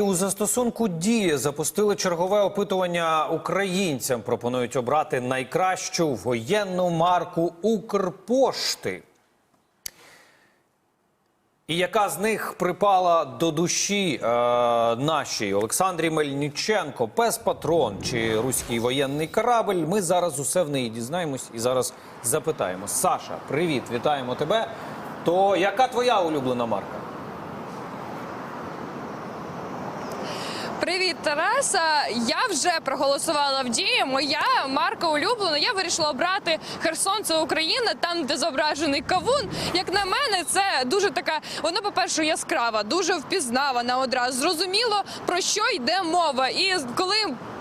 У застосунку дії запустили чергове опитування українцям. Пропонують обрати найкращу воєнну марку Укрпошти. І яка з них припала до душі е, нашій Олександрі Мельниченко, пес патрон чи руський воєнний корабль? Ми зараз усе в неї дізнаємось і зараз запитаємо. Саша, привіт, вітаємо тебе. То яка твоя улюблена марка? Привіт, Тараса. Я вже проголосувала в дії. Моя марка улюблена. Я вирішила обрати Херсон, це Україна, там, де зображений кавун. Як на мене, це дуже така. Вона, по-перше, яскрава, дуже впізнавана одразу. Зрозуміло про що йде мова. І коли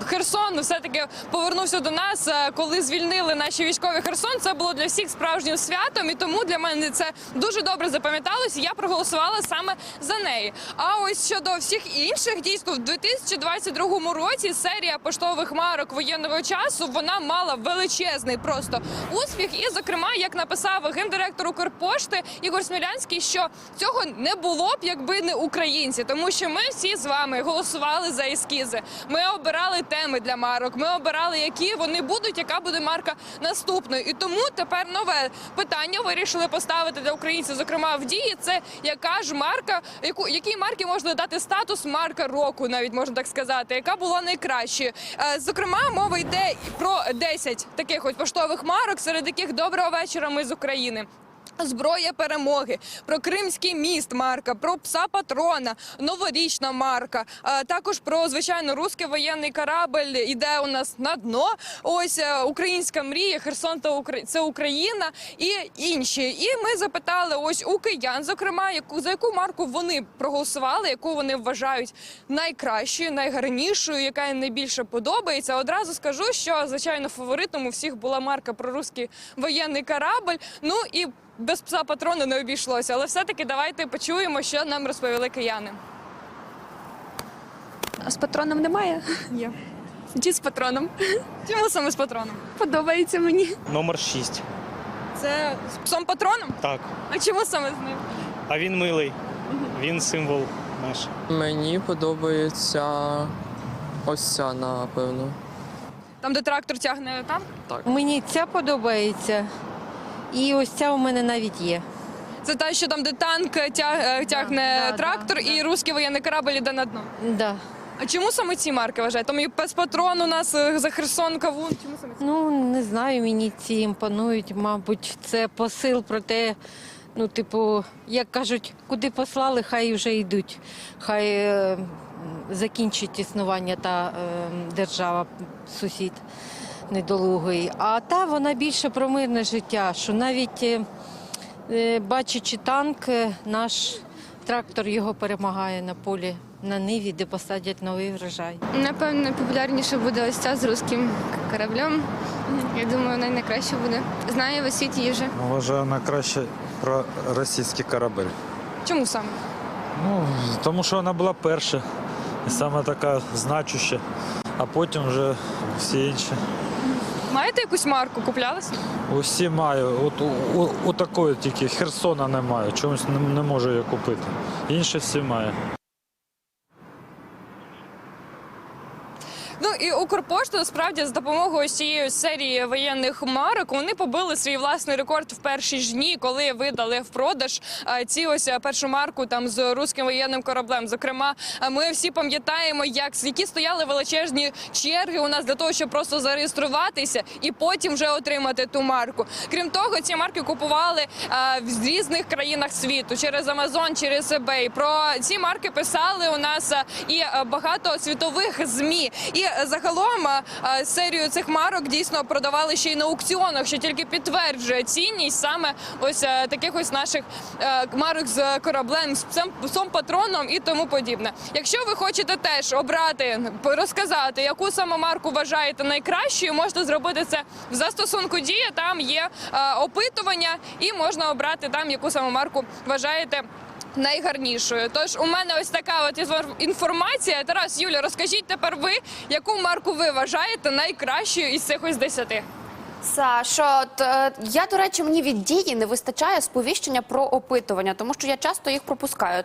Херсон все-таки повернувся до нас, е, коли звільнили наші військові Херсон, це було для всіх справжнім святом, і тому для мене це дуже добре запам'яталось. Я проголосувала саме за неї. А ось щодо всіх інших дійсно в 2022 році серія поштових марок воєнного часу вона мала величезний просто успіх. І, зокрема, як написав гендиректор Укрпошти Ігор Смілянський, що цього не було б, якби не українці, тому що ми всі з вами голосували за ескізи. Ми обирали теми для марок. Ми обирали, які вони будуть, яка буде марка наступною. І тому тепер нове питання вирішили поставити для українців, зокрема в дії. Це яка ж марка, яку якій марки можна дати статус марка року, навіть можна так сказати, яка була найкращою. Е, Зокрема, мова йде про 10 таких ось поштових марок, серед яких доброго вечора. Ми з України. Зброя перемоги, про Кримський міст марка, про пса патрона, новорічна марка. А також про звичайно русський воєнний корабль іде у нас на дно. Ось е, українська мрія, Херсон та Укра... це Україна і інші. І ми запитали ось у киян, зокрема, яку за яку марку вони проголосували, яку вони вважають найкращою, найгарнішою, яка їм найбільше подобається. Одразу скажу, що звичайно фаворитом у всіх була марка про русський воєнний корабль. Ну і без пса патрона не обійшлося, але все-таки давайте почуємо, що нам розповіли кияни. А з патроном немає? Є. Чи з патроном? Чому саме з патроном? Подобається мені. Номер 6. Це з псом патроном? Так. А чому саме з ним? А він милий. Він символ наш. Мені подобається ось ця, напевно. Там, де трактор тягне там? Мені ця подобається. І ось ця у мене навіть є. Це те, що там, де танк тяг- е, тягне да, трактор, да, і русський воєнний корабль іде на дно. Да. А чому саме ці марки вважаєте? Там і пес патрон у нас е, за Херсон, Кавун. Чому саме ці? Ну, не знаю, мені ці імпонують. Мабуть, це посил про те, ну, типу, як кажуть, куди послали, хай вже йдуть. Хай е, закінчить існування та е, держава, сусід недолугий. А та вона більше про мирне життя, що навіть е, е, бачачи танк, е, наш трактор його перемагає на полі. На ниві, де посадять новий врожай. Напевно, найпопулярніше буде ось ця з русським кораблем. Я думаю, вона найкраще буде. Знаю весь світ її вже. Вважаю найкраще про російський корабель. Чому саме? Ну, тому що вона була перша і саме така значуща, а потім вже всі інші. Маєте якусь марку? Куплялися? Усі маю. От у, у, у такої тільки Херсона немає. Чомусь не, не можу її купити. Інші всі маю. Ну і Укрпошта насправді з допомогою цієї серії воєнних марок вони побили свій власний рекорд в перші ж дні, коли видали в продаж ці ось першу марку там з руським воєнним кораблем. Зокрема, ми всі пам'ятаємо, як які стояли величезні черги у нас для того, щоб просто зареєструватися і потім вже отримати ту марку. Крім того, ці марки купували в різних країнах світу через Amazon, через eBay. Про ці марки писали у нас і багато світових змі. І загалом е, е, серію цих марок дійсно продавали ще й на аукціонах, що тільки підтверджує цінність саме ось е, таких ось наших е, марок з кораблем, з псом, патроном і тому подібне. Якщо ви хочете теж обрати, розказати, яку саме марку вважаєте найкращою, можете зробити це в застосунку дія. Там є е, опитування, і можна обрати там, яку саме марку вважаєте. Найгарнішою, тож у мене ось така от інформація. Тарас Юля, розкажіть тепер ви, яку марку ви вважаєте найкращою із цих ось десяти? Сашо, е, я, до речі, мені від дії не вистачає сповіщення про опитування, тому що я часто їх пропускаю.